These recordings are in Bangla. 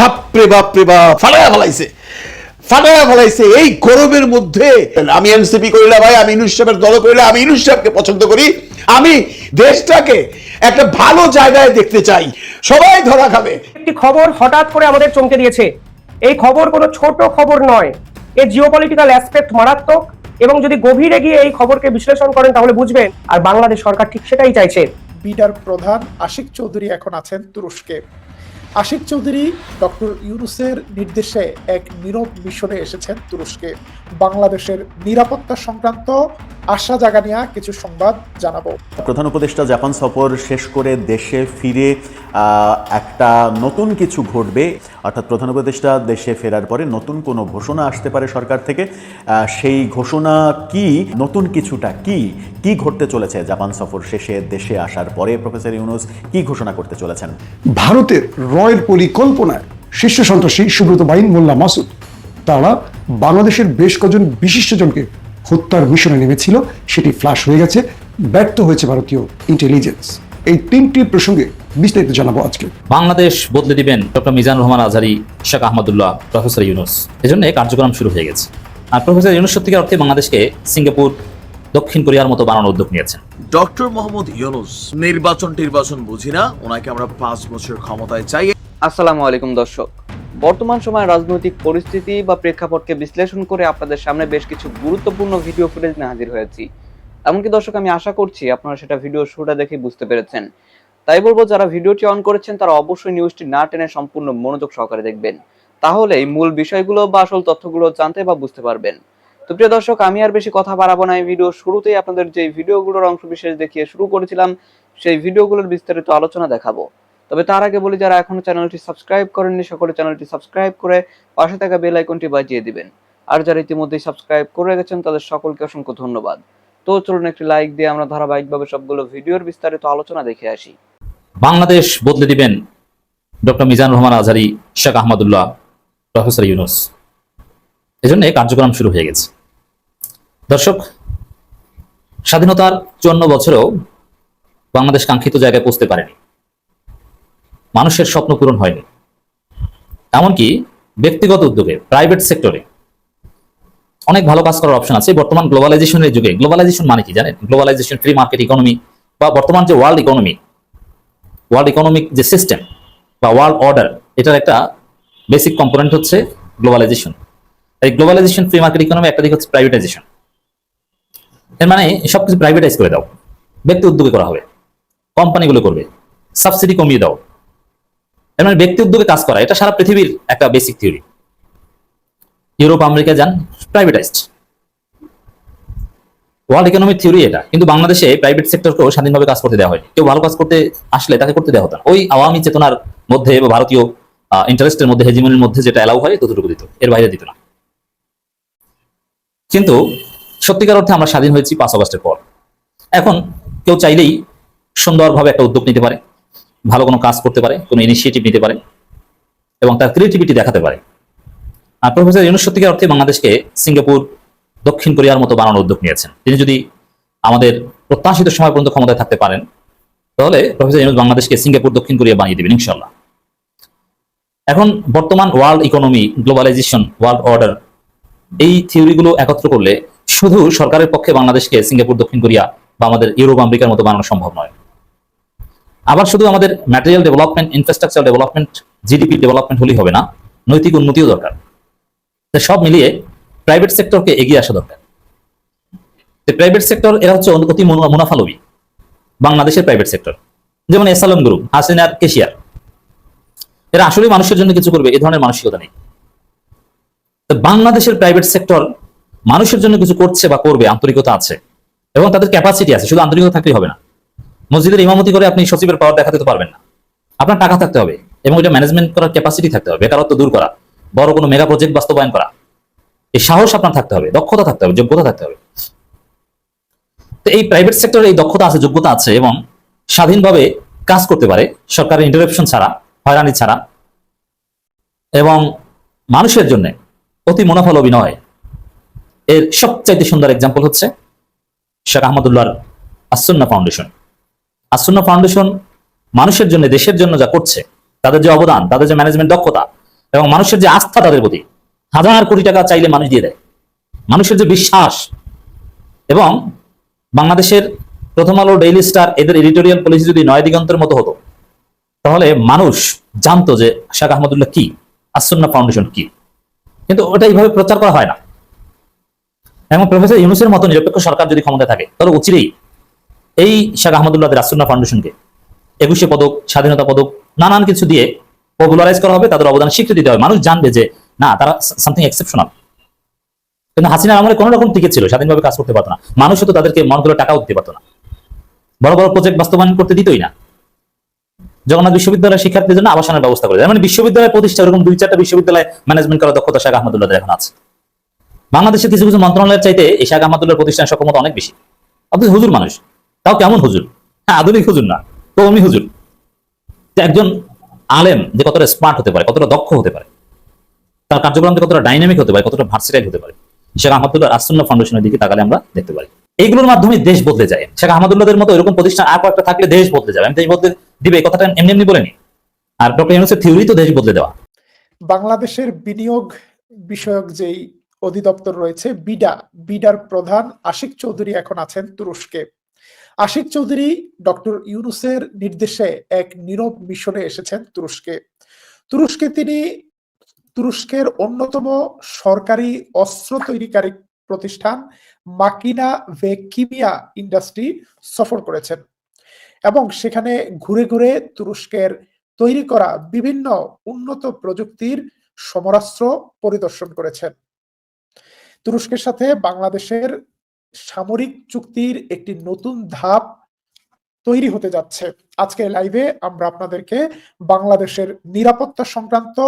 বাপরে বাপরে বাপ। ফাটায়া ফেলাইছে। ফাটায়া ফেলাইছে এই গরমের মধ্যে। আমি এনসিপি করিলা ভাই আমি ইনুস সাহেবের দল করিলা আমি ইনুস সাহেবকে পছন্দ করি। আমি দেশটাকে একটা ভালো জায়গায় দেখতে চাই। সবাই ধরা খাবে। একটি খবর হঠাৎ করে আমাদের চমকে দিয়েছে। এই খবর কোনো ছোট খবর নয়। এর জিওপলিটিক্যাল অ্যাসপেক্ট মারাত্মক এবং যদি গভীরে গিয়ে এই খবরকে বিশ্লেষণ করেন তাহলে বুঝবেন আর বাংলাদেশ সরকার ঠিক সেটাই চাইছে। বিডার প্রধান আশিক চৌধুরী এখন আছেন তুরস্কে। আশিক চৌধুরী ডক্টর ইউরুসের নির্দেশে এক নীরব মিশনে এসেছেন তুরস্কে। বাংলাদেশের নিরাপত্তা সংক্রান্ত আশা জাগানিয়া কিছু সংবাদ জানাব। প্রধান উপদেষ্টা জাপান সফর শেষ করে দেশে ফিরে একটা নতুন কিছু ঘটবে। অর্থাৎ প্রধান উপদেষ্টা দেশে ফেরার পরে নতুন কোনো ঘোষণা আসতে পারে সরকার থেকে। আহ, সেই ঘোষণা কি নতুন কিছুটা কি কি ঘটতে চলেছে জাপান সফর শেষে দেশে আসার পরে? প্রফেসর ইউনুস কি ঘোষণা করতে চলেছেন? ভারতের রয়ের পরিকল্পনায় শীর্ষ সন্ত্রাসী সুব্রত বাইন মোল্লা মাসুদ। তারা বাংলাদেশের বেশ কজন বিশিষ্টজনকে হত্যার মিশনে নেমেছিল সেটি ফ্লাশ হয়ে গেছে ব্যর্থ হয়েছে ভারতীয় ইন্টেলিজেন্স এই তিনটি প্রসঙ্গে বিস্তারিত জানাব আজকে। বাংলাদেশ বদলে দিবেন ডক্টর মিজান রহমান আজহারি শেখ আহমদুল্লাহ প্রফেসর ইউনুস। এজন্য কার্যক্রম শুরু হয়ে গেছে। আর প্রফেসর ইউনুস সত্যিকার অর্থে বাংলাদেশকে সিঙ্গাপুর দক্ষিণ কোরিয়ার মতো বানানোর উদ্যোগ নিয়েছেন। ডক্টর মোহাম্মদ ইউনুস নির্বাচন টির্বাচন বুঝি না? ওনাকে আমরা পাঁচ বছর ক্ষমতায় চাই। আসসালামু আলাইকুম দর্শক। বর্তমান সময়ের রাজনৈতিক পরিস্থিতি বা প্রেক্ষাপটকে বিশ্লেষণ করে আপনাদের সামনে বেশ কিছু গুরুত্বপূর্ণ ভিডিও ফুটেজ নিয়ে হাজির হয়েছি। এমনকি দর্শক, আমি আশা করছি আপনারা সেটা ভিডিও শুরুটা দেখে বুঝতে পেরেছেন। তাই বলব, যারা ভিডিওটি অন করেছেন, তারা অবশ্যই নিউজটি না টেনে সম্পূর্ণ মনোযোগ সহকারে দেখবেন। তাহলে এই মূল বিষয়গুলো বা আসল তথ্যগুলো জানতে বা বুঝতে পারবেন। তো প্রিয় দর্শক, আমি আর বেশি কথা বাড়াবো না। এই ভিডিও শুরুতেই আপনাদের যে ভিডিওগুলোর অংশ বিশেষ দেখিয়ে শুরু করেছিলাম, সেই ভিডিওগুলোর বিস্তারিত আলোচনা দেখাবো। তবে তার আগে বলি, যারা এখনও চ্যানেলটি সাবস্ক্রাইব করেননি, সকলে চ্যানেলটি সাবস্ক্রাইব করে পাশে থাকা বেল আইকনটি বাজিয়ে দিবেন। আর যারা ইতিমধ্যেই সাবস্ক্রাইব করে গেছেন তাদের সকলকে অসংখ্য ধন্যবাদ। তো চলুন একটি লাইক দিয়ে আমরা ধারাবাহিকভাবে সবগুলো ভিডিওর বিস্তারিত আলোচনা দেখে আসি। বাংলাদেশ বদলে দিবেন ডক্টর মিজান রহমান আজহারি, শেখ আহমদুল্লাহ, প্রফেসর ইউনুস। এজন্য কার্যক্রম শুরু হয়ে গেছে। দর্শক, স্বাধীনতার চুয়ান্ন বছরেও বাংলাদেশ কাঙ্ক্ষিত জায়গায় পৌঁছতে পারেনি। মানুষের স্বপ্ন পূরণ হয়নি। এমনকি ব্যক্তিগত উদ্যোগে প্রাইভেট সেক্টরে অনেক ভালো কাজ করার অপশন আছে। বর্তমান গ্লোবালাইজেশনের যুগে গ্লোবালাইজেশন মানে কি জানেন? গ্লোবালাইজেশন ফ্রি মার্কেট ইকোনমি বা বর্তমান যে ওয়ার্ল্ড ইকোনমি ওয়ার্ল্ড ইকোনমিক যে সিস্টেম বা ওয়ার্ল্ড অর্ডার এটার একটা বেসিক কম্পোনেন্ট হচ্ছে গ্লোবালাইজেশন এই গ্লোবালাইজেশন ফ্রি মার্কেট ইকোনমি একটা দিক হচ্ছে প্রাইভেটাইজেশন এর মানে সবকিছু প্রাইভেটাইজ করে দাও। ব্যক্তি উদ্যোগে করা হবে। কোম্পানিগুলো করবে। সাবসিডি কমিয়ে দাও। এর মানে ব্যক্তি উদ্যোগে কাজ করা, এটা সারা পৃথিবীর একটা বেসিক থিওরি ইউরোপ, আমেরিকা যান প্রাইভেটাইজড ওয়ার্ল্ড ইকোনমিক থিওরি এটা, কিন্তু বাংলাদেশে প্রাইভেট সেক্টরকেও স্বাধীনভাবে কাজ করতে দেওয়া হয়নি। কেউ ভালো কাজ করতে আসলে তাকে করতে দেওয়া হতো ওই আওয়ামী চেতনার মধ্যে বা ভারতীয় ইন্টারেস্টের মধ্যে হেজিমনির মধ্যে যেটা এলাও হয়, ততটুকু দিত। এর বাইরে দিত না। কিন্তু সত্যিকার অর্থে আমরা স্বাধীন হয়েছি পাঁচ আগস্টের পর। এখন কেউ চাইলেই সুন্দরভাবে একটা উদ্যোগ নিতে পারে। ভালো কোনো কাজ করতে পারে, কোনো ইনিশিয়েটিভ নিতে পারে এবং তার ক্রিয়েটিভিটি দেখাতে পারে। আর প্রফেসর ইউনুস সত্যিকার অর্থে বাংলাদেশকে সিঙ্গাপুর, দক্ষিণ কোরিয়ার মতো বানানোর উদ্যোগ নিয়েছেন। তিনি যদি আমাদের প্রত্যাশিত সময় পর্যন্ত ক্ষমতায় থাকতে পারেন, তাহলে প্রফেসর ইউনুস বাংলাদেশকে সিঙ্গাপুর, দক্ষিণ কোরিয়া বানিয়ে দেবেন ইনশাল্লাহ এখন বর্তমান world economy globalisation world order এই থিওরিগুলো একত্র করলে শুধু সরকারের পক্ষে বাংলাদেশকে সিঙ্গাপুর, দক্ষিণ কোরিয়া বা আমাদের ইউরোপ, আমেরিকার মতো বানানো সম্ভব নয়। আবার শুধু আমাদের material development infrastructure development GDP development হলেই হবে না, নৈতিক উন্নতিও দরকার। সব মিলিয়ে প্রাইভেট সেক্টরকে এগিয়ে আসা দরকার। প্রাইভেট সেক্টর এরা হচ্ছে অতি মুনা- মুনাফালোভী বাংলাদেশের প্রাইভেট সেক্টর যেমন এসালম গ্রুপ হাসিনার কেশিয়ার। এরা আসলে মানুষের জন্য কিছু করবে, এ ধরনের মানসিকতা নেই। বাংলাদেশের প্রাইভেট সেক্টর মানুষের জন্য কিছু করছে বা করবে, আন্তরিকতা আছে। এবং তাদের ক্যাপাসিটি আছে, শুধু আন্তরিকতা থাকলেই হবে না। মসজিদের ইমামতি করে আপনি সচিবের পাওয়ার দেখাতে পারবেন না। আপনার টাকা থাকতে হবে এবং এটা ম্যানেজমেন্ট করার ক্যাপাসিটি থাকতে হবে, বেকারত্ব দূর করা, বড় কোনো মেগা প্রজেক্ট বাস্তবায়ন করা। এই সাহস আপনার থাকতে হবে, দক্ষতা থাকতে হবে, যোগ্যতা থাকতে হবে। তো এই প্রাইভেট সেক্টরে এই দক্ষতা আছে, যোগ্যতা আছে এবং স্বাধীনভাবে কাজ করতে পারে, সরকারের ইন্টারাপশন ছাড়া, হয়রানি ছাড়া। এবং মানুষের জন্য অতি মুনাফালোভী নয়। এর সবচাইতে সুন্দর এক্সাম্পল হচ্ছে শেখ আহমদুল্লাহর আসন্না ফাউন্ডেশন আসন্না ফাউন্ডেশন মানুষের জন্য, দেশের জন্য যা করছে, তাদের যে অবদান, তাদের যে ম্যানেজমেন্ট দক্ষতা এবং মানুষের যে আস্থা তাদের প্রতি, হাজার কোটি টাকা চাইলে মানুষ দিয়ে দেয়। মানুষের যে বিশ্বাস এবং বাংলাদেশের প্রথম আলো ডেইলি স্টার এদের এডিটোরিয়াল পলিসি যদি নয় দিগন্তের মতো হতো, তাহলে মানুষ জানতো যে শেখ আহমদুল্লাহ কি, আসন্না ফাউন্ডেশন কি। কিন্তু ওটা এইভাবে প্রচার করা হয় না। এবং প্রফেসর ইউনুসের মতো নিরপেক্ষ সরকার যদি ক্ষমতায় থাকে, তাহলে অচিরেই এই শেখ আহমদুল্লাহ আসন্না ফাউন্ডেশনকে একুশে পদক, স্বাধীনতা পদক, নানান কিছু দিয়ে পপুলারাইজ করা হবে, তাদের অবদান স্বীকৃতি দেওয়া হবে। মানুষ জানবে যে, না, তারা সামথিং এক্সেপশনাল কিন্তু হাসিনার আমলে কোনো রকম টিকে ছিল, স্বাধীনভাবে কাজ করতে পারতো না। মানুষ তো তাদেরকে মন করে টাকাও দিতে পারতো না। বড় বড় প্রজেক্ট বাস্তবায়ন করতে দিতই না। জগন্নাথ বিশ্ববিদ্যালয়ের শিক্ষার্থীদের জন্য আবাসনের ব্যবস্থা করে। মানে বিশ্ববিদ্যালয় প্রতিষ্ঠা, এরকম দুই চারটা বিশ্ববিদ্যালয় ম্যানেজমেন্ট করার দক্ষতা শেখ আহমদুল্লাহ এখন আছে। বাংলাদেশের কিছু কিছু মন্ত্রণালয়ের চাইতে এই শেখ আহমদুল্লাহ প্রতিষ্ঠান সক্ষমতা অনেক বেশি। অথচ হুজুর মানুষ। তাও কেমন হুজুর? হ্যাঁ আধুনিক হুজুর না, কৌমি হুজুর। একজন আলেম যে কতটা স্মার্ট হতে পারে, কতটা দক্ষ হতে পারে, তার কার্যক্রম কতটা ডাইনামিক হতে পারে, কতটা ভার্সিটাইল হতে পারে, শেখ আহমদুল্লাহ আসুল্লাহ ফাউন্ডেশনের দিকে তাকালে আমরা দেখতে পারি। এইগুলোর মাধ্যমে দেশ বদলে যায়। শেখ আহমদুল্লাহদের মতো এরকম প্রতিষ্ঠান আর কয়েকটা থাকলে দেশ বদলে যাবে। আমি দেশ বদলে দিবে, এই কথাটা এমনি এমনি বলেনি। আর ডক্টর ইউনুসের থিওরি তো দেশ বদলে দেওয়া। বাংলাদেশের বিনিয়োগ বিষয়ক যেই অধিদপ্তর রয়েছে, বিডা, বিডার প্রধান আশিক চৌধুরী এখন আছেন তুরস্কে। আশিক চৌধুরী ডক্টর ইউনুসের নির্দেশে এক নীরব মিশনে এসেছেন তুরস্কে। তুরস্কে তিনি তুরস্কের অন্যতম সরকারি অস্ত্র তৈরিকারী প্রতিষ্ঠান মাকিনা ভেকিমিয়া ইন্ডাস্ট্রি সফর করেছেন এবং সেখানে ঘুরে ঘুরে তুরস্কের তৈরি করা বিভিন্ন উন্নত প্রযুক্তির সমরাস্ত্র পরিদর্শন করেছেন। তুরস্কের সাথে বাংলাদেশের সামরিক চুক্তির একটি নতুন ধাপ তৈরি হতে যাচ্ছে। আজকে লাইভে আমরা আপনাদেরকে বাংলাদেশের নিরাপত্তা সংক্রান্ত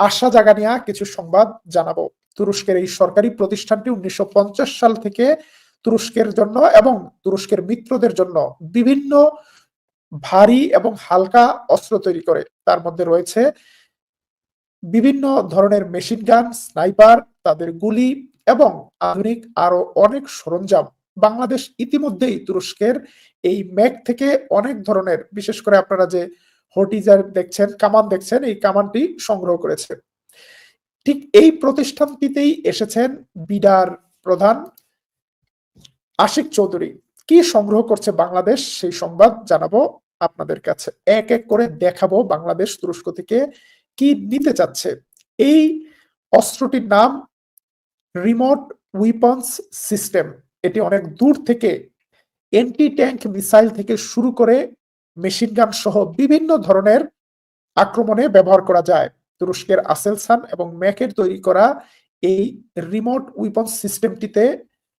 আশা জাগানিয়া কিছু সংবাদ জানাব। তুরস্কের এই সরকারি প্রতিষ্ঠানটি উনিশশো পঞ্চাশ সাল থেকে তুরস্কের জন্য এবং তুরস্কের মিত্রদের জন্য বিভিন্ন ভারী এবং হালকা অস্ত্র তৈরি করে। তার মধ্যে রয়েছে বিভিন্ন ধরনের মেশিন গান, স্নাইপার, তাদের গুলি এবং আধুনিক আরও অনেক সরঞ্জাম বাংলাদেশ ইতিমধ্যেই তুরস্কের এই ম্যাক থেকে অনেক ধরনের, বিশেষ করে আপনারা যে হটিজার দেখছেন, কামান দেখছেন, এই কামানটি সংগ্রহ করেছে ঠিক এই প্রতিষ্ঠানটিতেই এসেছেন বিডার প্রধান আশিক চৌধুরী। কি সংগ্রহ করছে বাংলাদেশ সেই সংবাদ জানাব আপনাদের কাছে। এক এক করে দেখাবো বাংলাদেশ তুরস্ক থেকে কি নিতে চাচ্ছে। এই অস্ত্রটির নাম রিমোট উইপন্স সিস্টেম এটি অনেক দূর থেকে এন্টি ট্যাঙ্ক মিসাইল থেকে শুরু করে মেশিন গান সহ বিভিন্ন ধরনের আক্রমণে ব্যবহার করা যায়। তুরস্কের আসেলসান এবং ম্যাকের তৈরি করা এই রিমোট উইপন্স সিস্টেমটিতে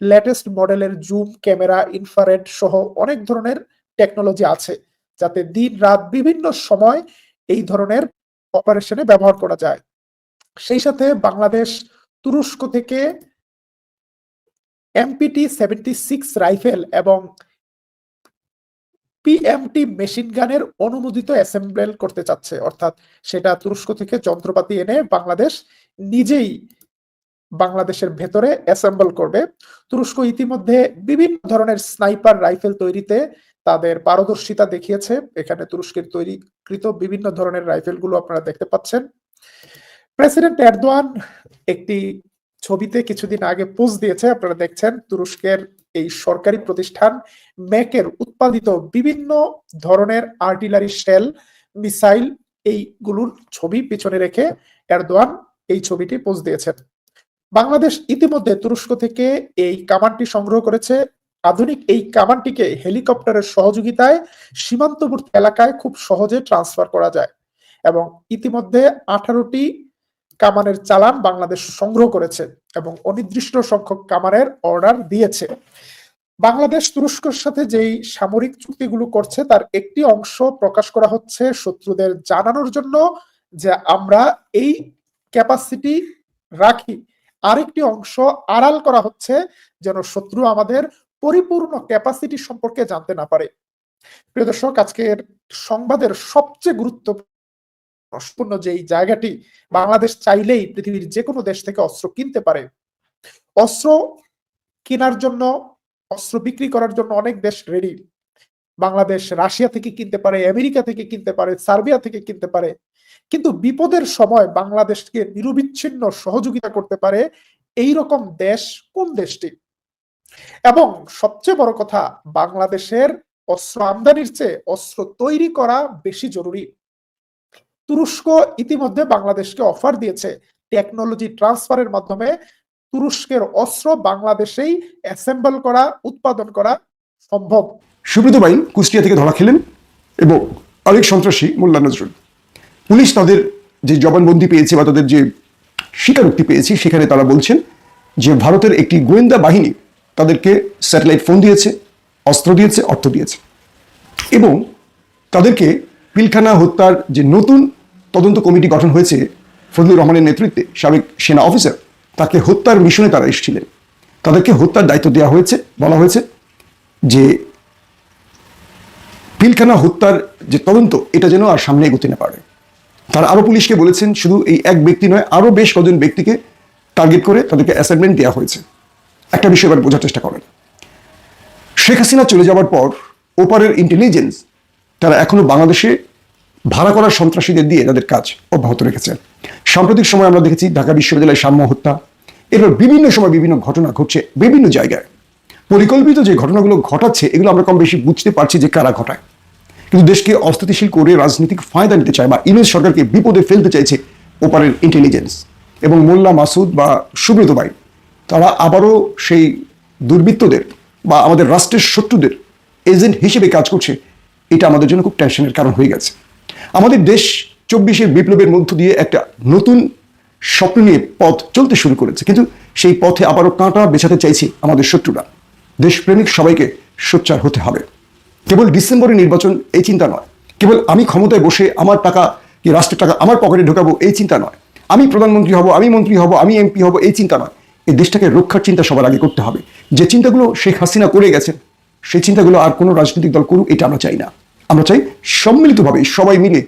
লেটেস্ট মডেলের জুম ক্যামেরা ইনফ্রারেড সহ অনেক ধরনের টেকনোলজি আছে, যাতে দিন রাত বিভিন্ন সময় এই ধরনের অপারেশনে ব্যবহার করা যায়। সেই সাথে বাংলাদেশ তুরস্ক থেকে এমপিটি সেভেন্টি সিক্স রাইফেল এবং পিএমটি মেশিন গানের অনুমোদিত অ্যাসেম্বল করতে চাচ্ছে। অর্থাৎ সেটা তুরস্ক থেকে যন্ত্রপাতি এনে বাংলাদেশ নিজেই বাংলাদেশের ভেতরে অ্যাসেম্বল করবে। তুরস্ক ইতিমধ্যে বিভিন্ন ধরনের স্নাইপার রাইফেল তৈরিতে তাদের পারদর্শিতা দেখিয়েছে। এখানে তুরস্কের তৈরিকৃত বিভিন্ন ধরনের রাইফেলগুলো আপনারা দেখতে পাচ্ছেন। প্রেসিডেন্ট এরদোয়ান একটি ছবিতে কিছুদিন আগে পোস্ট দিয়েছে, আপনারা দেখছেন, তুরস্কের এই সরকারি প্রতিষ্ঠান ম্যাকের উৎপাদিত বিভিন্ন ধরনের আর্টিলারি শেল, মিসাইল এইগুলোর ছবি পিছনে রেখে এরদোয়ান এই ছবিটি পোস্ট দিয়েছেন। বাংলাদেশ ইতিমধ্যে তুরস্ক থেকে এই কামানটি সংগ্রহ করেছে। আধুনিক এই কামানটিকে হেলিকপ্টারের সহযোগিতায় সীমান্তবর্তী এলাকায় খুব সহজে ট্রান্সফার করা যায় এবং ইতিমধ্যে আঠারোটি কামানের চালান বাংলাদেশ সংগ্রহ করেছে এবং অনির্দিষ্ট সংখ্যক কামানের অর্ডার দিয়েছে। বাংলাদেশ তুরস্কের সাথে যেই সামরিক চুক্তিগুলো করছে, তার একটি অংশ প্রকাশ করা হচ্ছে শত্রুদের জানানোর জন্য যে আমরা এই ক্যাপাসিটি রাখি। আরেকটি অংশ আড়াল করা হচ্ছে যেন শত্রু আমাদের পরিপূর্ণ ক্যাপাসিটি সম্পর্কে জানতে না পারে। প্রিয় দর্শক, আজকের সংবাদের সবচেয়ে গুরুত্বপূর্ণ যেই জায়গাটি বাংলাদেশ চাইলেই পৃথিবীর যে কোনো দেশ থেকে অস্ত্র কিনতে পারে। অস্ত্র কেনার জন্য, অস্ত্র বিক্রি করার জন্য অনেক দেশ রেডি বাংলাদেশ রাশিয়া থেকে কিনতে পারে, আমেরিকা থেকে কিনতে পারে, সার্বিয়া থেকে কিনতে পারে। কিন্তু বিপদের সময় বাংলাদেশকে নিরবিচ্ছিন্ন সহযোগিতা করতে পারে এই রকম দেশ কোন দেশটি? এবং সবচেয়ে বড় কথা, বাংলাদেশের অস্ত্র আমদানির চেয়ে অস্ত্র তৈরি করা বেশি জরুরি। তুরস্ক ইতিমধ্যে বাংলাদেশকে অফার দিয়েছে। টেকনোলজি ট্রান্সফারের মাধ্যমে তুরস্কের অস্ত্র বাংলাদেশেই অ্যাসেম্বল করা, উৎপাদন করা সম্ভব। সুব্রত বাইন কুষ্টিয়া থেকে ধরা খেলেন এবং আরেক সন্ত্রাসী, মোল্লা নজরুল। পুলিশ তাদের যে জবানবন্দি পেয়েছে বা তাদের যে স্বীকারোক্তি পেয়েছে, সেখানে তারা বলছেন যে ভারতের একটি গোয়েন্দা বাহিনী তাদেরকে স্যাটেলাইট ফোন দিয়েছে, অস্ত্র দিয়েছে, অর্থ দিয়েছে। এবং তাদেরকে পিলখানা হত্যার যে নতুন তদন্ত কমিটি গঠন হয়েছে ফজলুর রহমানের নেতৃত্বে সাবেক সেনা অফিসার। তাকে হত্যার মিশনে তারা এসেছিলেন। তাদেরকে হত্যার দায়িত্ব দেওয়া হয়েছে, বলা হয়েছে যে পিলখানা হত্যার যে তদন্ত, এটা যেন আর সামনে এগোতে না পারে। তারা আরও পুলিশকে বলেছেন, শুধু এই এক ব্যক্তি নয় আরও বেশ কজন ব্যক্তিকে টার্গেট করে তাদেরকে অ্যাসাইনমেন্ট দেওয়া হয়েছে। একটা বিষয় এবার বোঝার চেষ্টা করেন। শেখ হাসিনা চলে যাওয়ার পর, ওপারের ইন্টেলিজেন্স তারা এখনও বাংলাদেশে ভাড়া করা সন্ত্রাসীদের দিয়ে তাদের কাজ অব্যাহত রেখেছে। সাম্প্রতিক সময় আমরা দেখেছি ঢাকা বিশ্ববিদ্যালয়ের সাম্য হত্যা, এরপর বিভিন্ন সময় বিভিন্ন ঘটনা ঘটছে বিভিন্ন জায়গায়। পরিকল্পিত যে ঘটনাগুলো ঘটাচ্ছে, এগুলো আমরা কম বেশি বুঝতে পারছি যে কারা ঘটায়। কিন্তু দেশকে অস্থিতিশীল করে রাজনৈতিক ফায়দা নিতে চায় বা ইউনুস সরকারকে বিপদে ফেলতে চাইছে ওপারের ইন্টেলিজেন্স এবং মোল্লা মাসুদ বা সুব্রত বাই তারা আবারও সেই দুর্বৃত্তদের বা আমাদের রাষ্ট্রের শত্রুদের এজেন্ট হিসেবে কাজ করছে। এটা আমাদের জন্য খুব টেনশনের কারণ হয়ে গেছে। আমাদের দেশ চব্বিশের বিপ্লবের মধ্য দিয়ে একটা নতুন স্বপ্ন নিয়ে পথ চলতে শুরু করেছে। কিন্তু সেই পথে আবারও কাঁটা বেছাতে চাইছে আমাদের শত্রুরা। দেশপ্রেমিক সবাইকে সোচ্চার হতে হবে। কেবল ডিসেম্বরে নির্বাচন এই চিন্তা নয়। কেবল আমি ক্ষমতায় বসে আমার টাকা কি রাষ্ট্রের টাকা আমার পকেটে ঢোকাবো এই চিন্তা নয়। আমি প্রধানমন্ত্রী হব, আমি মন্ত্রী হব, আমি এমপি হব এই চিন্তা নয়। এই দেশটাকে রক্ষার চিন্তা সবার আগে করতে হবে। যে চিন্তাগুলো শেখ হাসিনা করে গেছেন, সেই চিন্তাগুলো আর কোনো রাজনৈতিক দল করুক, এটা আমরা চাই না। আমরা চাই সম্মিলিতভাবে সবাই মিলে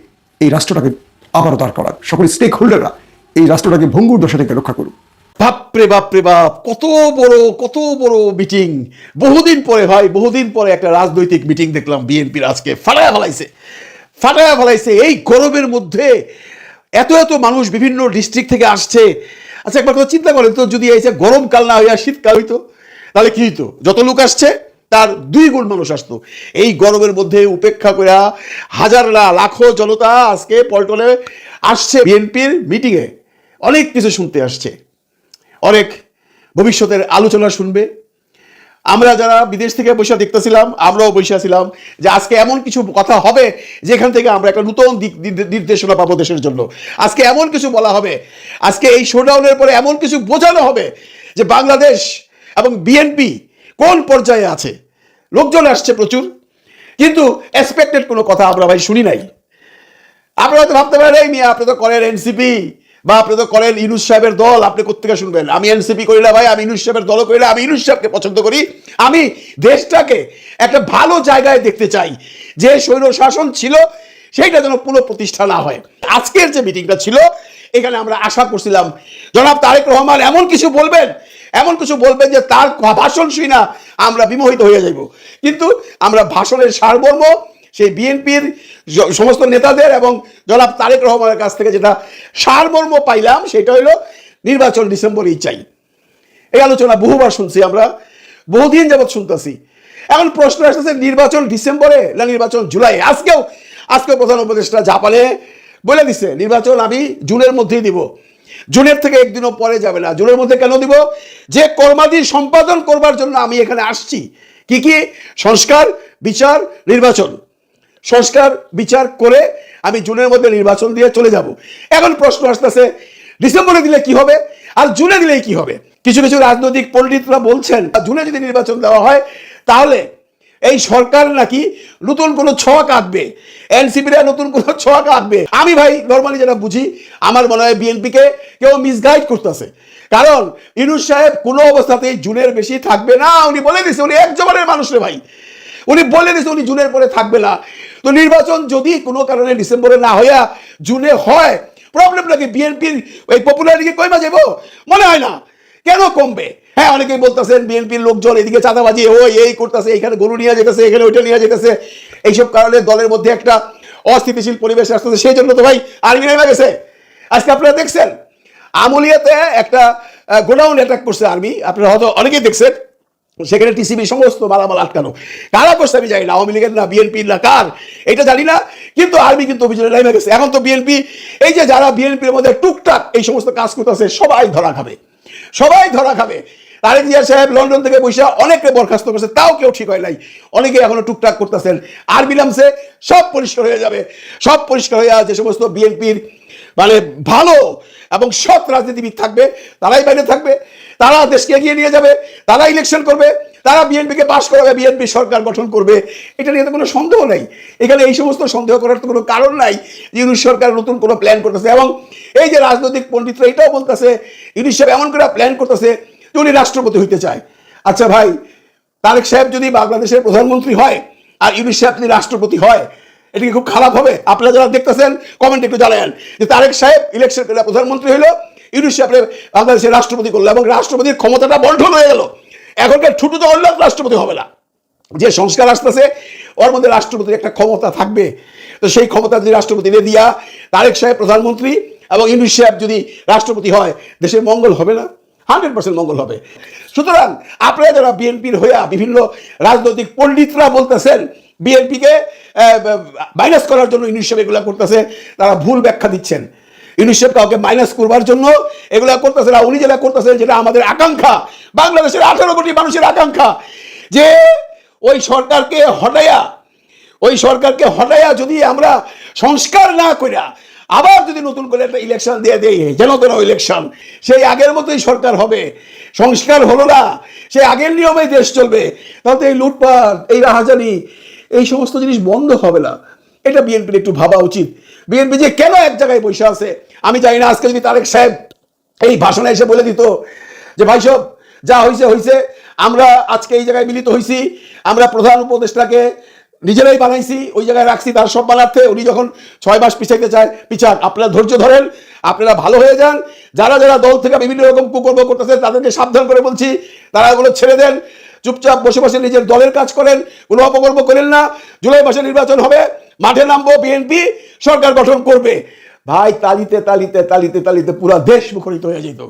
এই রাষ্ট্রটাকে আবারও দাঁড় করার সকল স্টেক হোল্ডাররা এই রাষ্ট্রটাকে ভঙ্গুর দশা থেকে রক্ষা করুক। বাপরে বাপরে, বাপ, কত বড় কত বড় মিটিং বহুদিন পরে ভাই, বহুদিন পরে একটা রাজনৈতিক মিটিং দেখলাম, বিএনপির আজকে। ফাটায়া ফেলাইছে ফাটায়া ফেলাইছে। এই গরমের মধ্যে এত এত মানুষ বিভিন্ন ডিস্ট্রিক্ট থেকে আসছে। আচ্ছা একবার কথা চিন্তা করেন তো, যদি এই যে গরমকাল না হইয়া শীতকাল হইতো, তাহলে কি হইতো? যত লোক আসছে তার দুই গুণ মানুষ আসতো। এই গরমের মধ্যে উপেক্ষা করে হাজার লাখো জনতা আজকে পল্টনে আসছে বিএনপির মিটিংয়ে। অনেক কিছু শুনতে আসছে। অনেক ভবিষ্যতের আলোচনা শুনবে। আমরা যারা বিদেশ থেকে বসে দেখতেছিলাম, আমরাও বসে ছিলাম যে আজকে এমন কিছু কথা হবে যেখান থেকে আমরা একটা নতুন দিক নির্দেশনা পাবো দেশের জন্য। আজকে এমন কিছু বলা হবে, আজকে এই শোডাউনের পরে এমন কিছু বোঝানো হবে যে বাংলাদেশ এবং বিএনপি কোন পর্যায়ে আছে? লোকজন আসছে প্রচুর। কিন্তু এক্সপেক্টেড কোনো কথা আমরা ভাই শুনি নাই। আপনারা হয়তো ভাবতে পারেন, এই আপনি তো করেন এনসিপি বা আপনি তো করেন ইনুস সাহেবের দল, আপনি কোথেকে শুনবেন? আমি এনসিপি করি না ভাই, আমি ইনুস সাহেবের দল করি না, আমি ইনুস সাহেবকে পছন্দ করি। আমি দেশটাকে একটা ভালো জায়গায় দেখতে চাই। যে স্বৈর শাসন ছিল, সেইটা যেন পুনঃপ্রতিষ্ঠা না হয়। আজকের যে মিটিংটা ছিল, এখানে আমরা আশা করছিলাম, জনাব তারেক রহমান এমন কিছু বলবেন এমন কিছু বলবেন যে তার ভাষণ শুই না, আমরা বিমোহিত হয়ে যাইব। কিন্তু আমরা ভাষণের সারমর্ম সেই বিএনপির সমস্ত নেতাদের এবং জনাব তারেক রহমানের কাছ থেকে যেটা সারমর্ম পাইলাম, সেটা হলো নির্বাচন ডিসেম্বরেই চাই। এই আলোচনা বহুবার শুনছি আমরা, বহুদিন যাবৎ শুনতেছি। এখন প্রশ্ন আসতেছে, নির্বাচন ডিসেম্বরে না নির্বাচন জুলাই? আজকেও আজকেও প্রধান উপদেষ্টা জাপানে বলে দিছে, নির্বাচন আমি জুনের মধ্যেই দিব। জুনের থেকে একদিনও পরে যাবে না। জুনের মধ্যে কেন দিব? যে কর্মাদি সম্পাদন করবার জন্য আমি এখানে আসছি। কি কি? সংস্কার, বিচার, নির্বাচন। সংস্কার, বিচার করে আমি জুনের মধ্যে নির্বাচন দিয়ে চলে যাব। এখন প্রশ্ন আসতেছে, ডিসেম্বরে দিলে কি হবে? আর জুনে দিলেই কি হবে? কিছু কিছু রাজনৈতিক পণ্ডিতরা বলছেন, জুনে যদি নির্বাচন দেওয়া হয়, তাহলে এই সরকার নাকি নতুন কোনো ছক আঁকবে এনসিপিরা নতুন কোনো ছক আঁকবে আমি ভাই নর্মালি যেটা বুঝি, আমার মনে হয় বিএনপিকে কেউ মিসগাইড করতেছে। কারণ ইনুস সাহেব কোনো অবস্থাতেই জুনের বেশি থাকবে না। উনি বলে দিছে, উনি এক জমানের মানুষ রে ভাই। উনি বলে দিয়েছে উনি জুনের পরে থাকবে না। তো নির্বাচন যদি কোনো কারণে ডিসেম্বরে না হইয়া জুনে হয় প্রবলেম নাকি বিএনপির ওই পপুলারিটি কইমা যাব মনে হয় না। কেন কমবে? হ্যাঁ অনেকেই বলতেছেন, বিএনপির লোকজন এদিকে চাঁদাবাজি ও এই করতেছে, এখানে গরু নিয়ে যেতেছে, এখানে ওইটা নিয়ে যেতেছে। এইসব কারণে দলের মধ্যে একটা অস্থিতিশীল পরিবেশ আসতেছে। সেই জন্য তো ভাই, আর্মি নেমে গেছে। আজকে আপনারা দেখছেন, আমলিয়াতে একটা গোডাউন অ্যাটাক করছে আর্মি। আপনারা হয়তো অনেকেই দেখছেন, সেখানে টিসিবি সমস্ত মালামাল আটকানো। কারা করছে আমি জানি না, আওয়ামী লীগের না, বিএনপির না, কার? এটা জানি না, কিন্তু আর্মি কিন্তু অভিযোগে নেমে গেছে। এখন তো বিএনপি, এই যে যারা বিএনপির মধ্যে টুকটাক এই সমস্ত কাজ করতেছে, সবাই ধরা খাবে। সবাই ধরা খাবে। তারেক জিয়া সাহেব লন্ডন থেকে বসে অনেকে বরখাস্ত করছে, তাও কেউ ঠিক হয় নাই। অনেকে এখনও টুকটাক করতেছেন। আর বিলামসে সব পরিষ্কার হয়ে যাবে। সব পরিষ্কার হয়ে যে সমস্ত বিএনপির মানে ভালো এবং সৎ রাজনীতিবিদ থাকবে, তারাই বাইরে থাকবে, তারা দেশকে এগিয়ে নিয়ে যাবে, তারা ইলেকশন করবে। তারা বিএনপিকে পাশ করাবে, বিএনপি সরকার গঠন করবে, এটা নিয়ে তো কোনো সন্দেহ নেই। এখানে এই সমস্ত সন্দেহ করার তো কোনো কারণ নাই যে ইউনিশ সরকার নতুন কোনো প্ল্যান করতেছে এবং এই যে রাজনৈতিক পণ্ডিতরা এটাও বলতেছে ইউনিশ সাহেব এমন করে প্ল্যান করতেছে যে উনি রাষ্ট্রপতি হইতে চায়। আচ্ছা ভাই, তারেক সাহেব যদি বাংলাদেশের প্রধানমন্ত্রী হয় আর ইউনিশ সাহেব যদি রাষ্ট্রপতি হয়, এটা কি খুব খারাপ হবে? আপনারা যারা দেখতেছেন কমেন্ট একটু জানান যে তারেক সাহেব ইলেকশন প্রধানমন্ত্রী হলো ইউনিশ সাহেব বাংলাদেশের রাষ্ট্রপতি করল এবং রাষ্ট্রপতির ক্ষমতাটা বন্টন হয়ে গেল। এখনকার ছোট তো অন্য রাষ্ট্রপতি হবে না। যে সংস্কার আসতেছে, ওর মধ্যে রাষ্ট্রপতির একটা ক্ষমতা থাকবে। তো সেই ক্ষমতা যদি রাষ্ট্রপতি দিয়া তারেক সাহেব প্রধানমন্ত্রী এবং ইউনিশ সাহেব যদি রাষ্ট্রপতি হয় দেশের মঙ্গল হবে না? হান্ড্রেড পার্সেন্ট মঙ্গল হবে। সুতরাং আপনারা যারা বিএনপির হইয়া বিভিন্ন রাজনৈতিক পণ্ডিতরা বলতেছেন, বিএনপিকে মাইনাস করার জন্য ইউনিশ সাহেব এগুলো করতেছে, তারা ভুল ব্যাখ্যা দিচ্ছেন। ইউনিসেফ কাউকে মাইনাস করবার জন্য এগুলা করতেছে না। উনি যেটা করতেছেন যেটা আমাদের আকাঙ্ক্ষা। বাংলাদেশের আঠারো কোটি মানুষের আকাঙ্ক্ষা যে ওই সরকারকে হটাইয়া, ওই সরকারকে হটাইয়া যদি আমরা সংস্কার না কইরা আবার যদি নতুন করে একটা ইলেকশন দিয়ে দেই, যেন তেন ইলেকশন সেই আগের মতোই সরকার হবে। সংস্কার হলো না। সেই আগের নিয়মেই দেশ চলবে। তাহলে এই লুটপাট, এই রাহাজানি, এই সমস্ত জিনিস বন্ধ হবে না। এটা বিএনপির একটু ভাবা উচিত। বিএনপি যে কেন এক জায়গায় বসে আছে? আমি জানি না, আজকে যদি তারেক সাহেব এই ভাষণে এসে বলে দিত যে, ভাই সব যা হয়েছে হয়েছে আমরা আজকে এই জায়গায় মিলিত হয়েছি আমরা প্রধান উপদেষ্টাকে নিজেরাই বানাইছি, ওই জায়গায় রাখছি তার সব বানাতে। উনি যখন ছয় মাস পিছাইতে চায়, পিছান, আপনারা ধৈর্য ধরেন, আপনারা ভালো হয়ে যান। যারা যারা দল থেকে বিভিন্ন রকম কুকর্ম করতেছে, তাদেরকে সাবধান করে বলছি, তারা ওগুলো ছেড়ে দেন। চুপচাপ বসে বসে নিজের দলের কাজ করেন, কোনো অপকর্ম করেন না। জুলাই মাসে নির্বাচন হবে মাঠে নামবো বিএনপি সরকার গঠন করবে। ভাই, তালিতে তালিতে তালিতে তালিতে পুরা দেশ মুখরিত হয়ে যেত।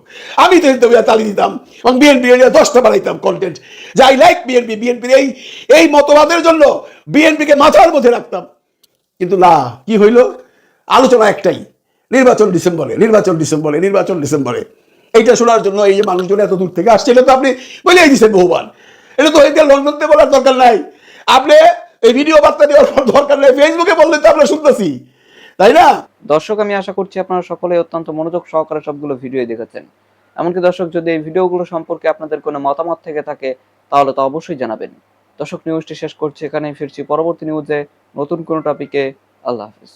আমি তো তালি দিতাম এবং বিএনপি দশটা বানাইতাম কন্টেন্ট যে আই লাইক বিএনপি বিএনপির এই এই মতবাদের জন্য বিএনপিকে মাথার মধ্যে রাখতাম। কিন্তু না, কি হইল? আলোচনা একটাই, নির্বাচন ডিসেম্বরে নির্বাচন ডিসেম্বরে নির্বাচন ডিসেম্বরে। এইটা শোনার জন্য এই যে মানুষজন এত দূর থেকে আসছে, এটা তো আপনি বলেই দিচ্ছেন বহুবার। এটা তো এটা লন্ডনতে বলার দরকার নাই। আপনি এই ভিডিও বার্তা দেওয়ার কোনো দরকার নেই। ফেসবুকে বললে তো আমরা শুনতেছি। তাই না? দর্শক, আমি আশা করছি আপনারা সকলে অত্যন্ত মনোযোগ সহকারে সবগুলো ভিডিও দেখেছেন। এমনকি দর্শক, যদি এই ভিডিওগুলো সম্পর্কে আপনাদের কোনো মতামত থেকে থাকে, তাহলে তা অবশ্যই জানাবেন। দর্শক নিউজটি শেষ করছি এখানেই। ফিরছি পরবর্তী নিউজে নতুন কোনো টপিকে আল্লাহ হাফিজ।